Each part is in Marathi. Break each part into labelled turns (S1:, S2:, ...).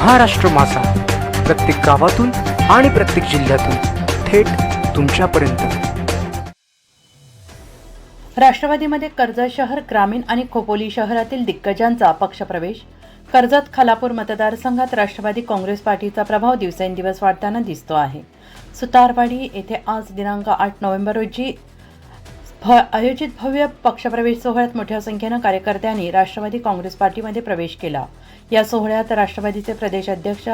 S1: महाराष्ट्र मासा प्रत्येक गावातून आणि प्रत्येक जिल्ह्यातून थेट तुमच्यापर्यंत.
S2: राष्ट्रवादीमध्ये कर्जत शहर ग्रामीण आणि खोपोली शहरातील दिग्गजांचा पक्षप्रवेश. कर्जत खालापूर मतदारसंघात राष्ट्रवादी काँग्रेस पार्टीचा प्रभाव दिवसेंदिवस वाढताना दिसतो आहे. सुतारवाडी येथे आज दिनांक आठ नोव्हेंबर रोजी भ आयोजित भव्य पक्षप्रवेश सोहळ्यात मोठ्या संख्येनं कार्यकर्त्यांनी राष्ट्रवादी काँग्रेस पार्टीमध्ये प्रवेश केला. या सोहळ्यात राष्ट्रवादीचे प्रदेश अध्यक्ष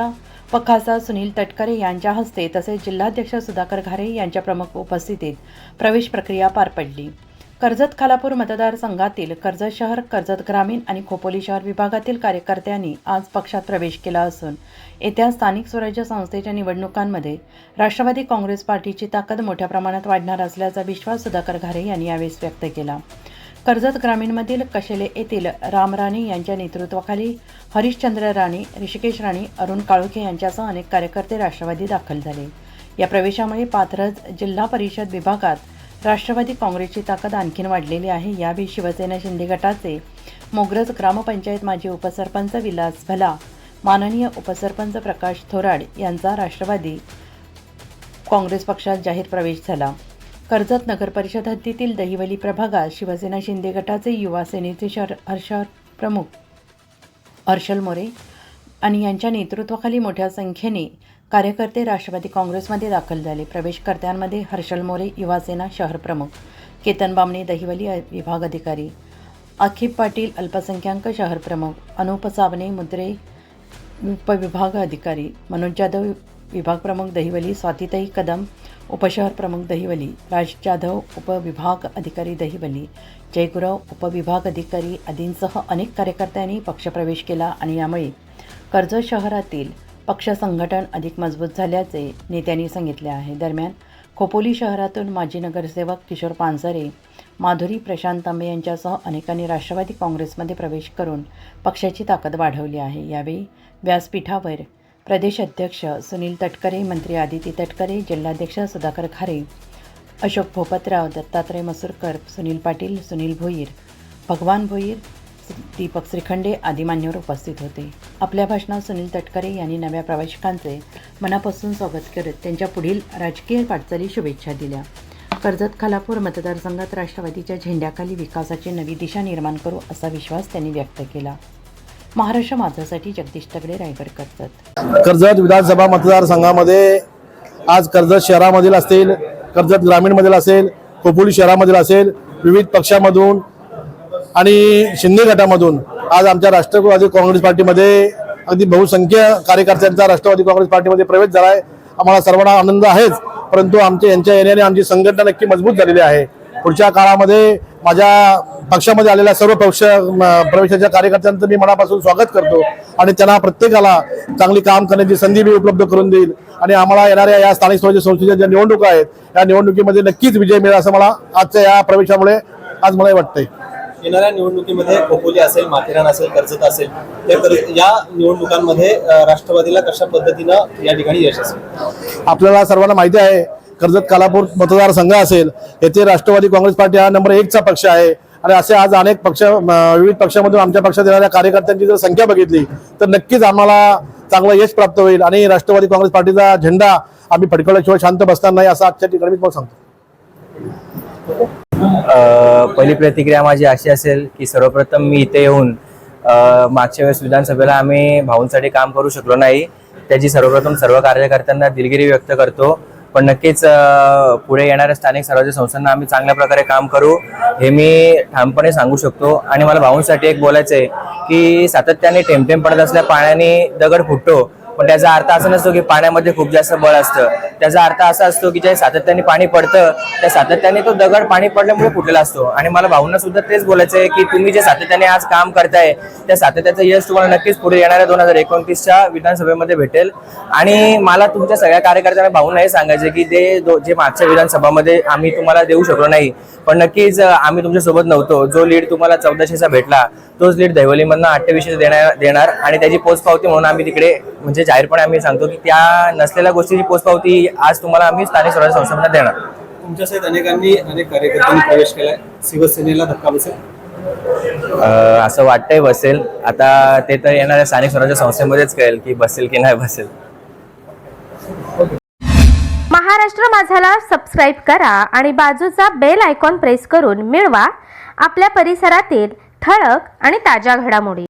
S2: व खासदार सुनील तटकरे यांच्या हस्ते तसेच जिल्हाध्यक्ष सुधाकर घारे यांच्या प्रमुख उपस्थितीत प्रवेश प्रक्रिया पार पडली. कर्जत खालापूर मतदारसंघातील कर्जत शहर कर्जत ग्रामीण आणि खोपोली शहर विभागातील कार्यकर्त्यांनी आज पक्षात प्रवेश केला असून येत्या स्थानिक स्वराज्य संस्थेच्या निवडणुकांमध्ये राष्ट्रवादी काँग्रेस पार्टीची ताकद मोठ्या प्रमाणात वाढणार असल्याचा विश्वास सुधाकर घारे यांनी यावेळी व्यक्त केला. कर्जत ग्रामीणमधील कशेले येथील राम राणे यांच्या नेतृत्वाखाली हरिश्चंद्र राणे ऋषिकेश राणे अरुण काळुखे यांच्यासह अनेक कार्यकर्ते राष्ट्रवादी दाखल झाले. या प्रवेशामुळे पाथरज जिल्हा परिषद विभागात राष्ट्रवादी काँग्रेसची ताकद आणखीन वाढलेली आहे. यावेळी शिवसेना शिंदे गटाचे मोग्रज ग्रामपंचायत माजी उपसरपंच विलास भला माननीय उपसरपंच प्रकाश थोराड यांचा राष्ट्रवादी काँग्रेस पक्षात जाहीर प्रवेश झाला. कर्जत नगर परिषद हद्दीतील दहिवली प्रभागात शिवसेना शिंदे गटाचे युवा सेनेचे शर हर्ष प्रमुख हर्षल मोरे आणि यांच्या नेतृत्वाखाली मोठ्या संख्येने कार्यकर्ते राष्ट्रवादी काँग्रेसमध्ये दाखल झाले. प्रवेशकर्त्यांमध्ये हर्षल मोरे युवासेना शहर प्रमुख. केतन बामणे दहिवली विभाग अधिकारी. आखिब पाटील अल्पसंख्याक शहर प्रमुख. अनुप साबणे मुद्रे उपविभाग अधिकारी. मनोज जाधव विभाग प्रमुख दहिवली. स्वातीताई कदम उपशहर प्रमुख दहिवली. राज जाधव उपविभाग अधिकारी दहिवली. जयगुराव उपविभाग अधिकारी. आदींसह अनेक कार्यकर्त्यांनी पक्षप्रवेश केला आणि यामुळे कर्जत शहरातील पक्ष संघटन अधिक मजबूत झाल्याचे नेत्यांनी सांगितले आहे. दरम्यान खोपोली शहरातून माजी नगरसेवक किशोर पानसरे माधुरी प्रशांत तांबे यांच्यासह अनेकांनी राष्ट्रवादी काँग्रेसमध्ये प्रवेश करून पक्षाची ताकद वाढवली आहे. यावेळी व्यासपीठावर प्रदेश अध्यक्ष सुनील तटकरे मंत्री आदिती तटकरे जिल्हाध्यक्ष सुधाकर खारे अशोक भोपतराव दत्तात्रय मसूरकर सुनील पाटील सुनील भोईर भगवान भोईर दीपक श्रीखंडे आदी मान्यवर उपस्थित होते. आपल्या भाषणात सुनील तटकरे यांनी नव्या प्रवेशकांचे मनापासून स्वागत करत त्यांच्या पुढील राजकीय वाटचाली शुभेच्छा दिल्या. कर्जत खालापूर मतदारसंघात राष्ट्रवादीच्या झेंड्याखाली विकासाची नवी दिशा निर्माण करू असा विश्वास त्यांनी व्यक्त केला. महाराष्ट्र माझासाठी जगदीश तगडे रायगड कर्जत.
S3: कर्जत विधानसभा मतदारसंघामध्ये आज कर्जत शहरामधील असतील कर्जत ग्रामीणमधील असेल खोपोली शहरामधील असेल विविध पक्षामधून आणि शिंदे गटामधून आज आमच्या राष्ट्रवादी काँग्रेस पार्टीमध्ये अगदी बहुसंख्य कार्यकर्त्यांचा राष्ट्रवादी काँग्रेस पार्टीमध्ये प्रवेश झाला आहे आम्हाला सर्वांना आनंद आहेच परंतु आमच्या यांच्या येण्याने आमची संघटना नक्की मजबूत झालेली आहे. पुढच्या काळामध्ये माझ्या पक्षामध्ये आलेल्या सर्व पक्ष प्रवेशाच्या कार्यकर्त्यांचं मी मनापासून स्वागत करतो आणि त्यांना प्रत्येकाला चांगली काम करण्याची संधी मी उपलब्ध करून देईल आणि आम्हाला येणाऱ्या या स्थानिक स्वराज्य संस्थेच्या ज्या निवडणुका आहेत या निवडणुकीमध्ये नक्कीच विजय मिळेल असं मला आजच्या या प्रवेशामुळे आज मला वाटतंय.
S4: येणाऱ्या निवडणुकीमध्ये खोपोली असेल माथेरान असेल कर्जत असेल या निवडणुकांमध्ये राष्ट्रवादीला कशा पद्धतीनं या ठिकाणी यश असेल?
S3: आपल्याला सर्वांना माहिती आहे कर्जत कालापूर मतदारसंघ असेल येथे राष्ट्रवादी काँग्रेस पार्टी हा नंबर एकचा पक्ष आहे. आणि असे आज अनेक पक्ष विविध पक्षामधून आमच्या पक्षात येणाऱ्या कार्यकर्त्यांची जर संख्या बघितली तर नक्कीच आम्हाला चांगलं यश प्राप्त होईल. आणि राष्ट्रवादी काँग्रेस पार्टीचा झेंडा आम्ही फडकवल्याशिवाय शांत बसणार नाही असं आजच्या ठिकाणी मी तुम्हाला सांगतो.
S5: पहिली प्रतिक्रिया माझी अशी असेल की सर्वप्रथम मी इथे येऊन मागच्या वेळेस विधानसभेला आम्ही भाऊंसाठी काम करू शकलो नाही. त्याची सर्वप्रथम सर्व कार्यकर्त्यांना दिलगिरी व्यक्त करतो. पण नक्कीच पुढे येणाऱ्या स्थानिक स्वराज्य संस्थांना आम्ही चांगल्या प्रकारे काम करू हे मी ठामपणे सांगू शकतो. आणि मला भाऊंसाठी एक बोलायचं आहे की सातत्याने टेमटेम पडत असल्या पाण्याने दगड फुटतो. पण त्याचा अर्थ असा नसतो की पाण्यामध्ये खूप जास्त बळ असतं. त्याचा अर्थ असा असतो की जे सातत्याने पाणी पडतं त्या सातत्याने तो दगड पाणी पडल्यामुळे फुटलेला असतो. आणि मला भाऊंना सुद्धा तेच बोलायचं आहे की तुम्ही जे सातत्याने आज काम करताय त्या सातत्याचं यश तुम्हाला नक्कीच पुढे येणाऱ्या दोन हजार एकोणतीसच्या विधानसभेमध्ये भेटेल. आणि मला तुमच्या सगळ्या कार्यकर्त्यांना भाऊंना हे सांगायचं की ते जे मागच्या विधानसभामध्ये आम्ही तुम्हाला देऊ शकलो नाही पण नक्कीच आम्ही तुमच्यासोबत नव्हतो. जो लीड तुम्हाला चौदाशेचा भेटला तोच लीड दहिवलीमधनं अठ्ठावीसशे देणार देणार. आणि त्याची पोचपावती म्हणून आम्ही तिकडे म्हणजे जाहीरपणे आम्ही सांगतो की त्या नसलेल्या गोष्टीची पोचपावती आज तुम्हाला आम्ही स्थानिक स्वराज्य संस्थांना देणार.
S4: तुमच्या सहित अनेकांनी अनेक कार्यकर्त्यांनी प्रवेश केलाय. शिवसेनेला धक्का बसेल?
S5: अ, असं वाटतंय बसेल. आता ते तर येणाऱ्या स्थानिक स्वराज्य संस्थेमध्येच कळेल की बसेल की नाही बसेल.
S6: महाराष्ट्र माझाला सबस्क्राईब करा आणि बाजूचा बेल आयकॉन प्रेस करून मिळवा. आपल्या परिसरातील ठळक आणि ताज्या घडामोडी.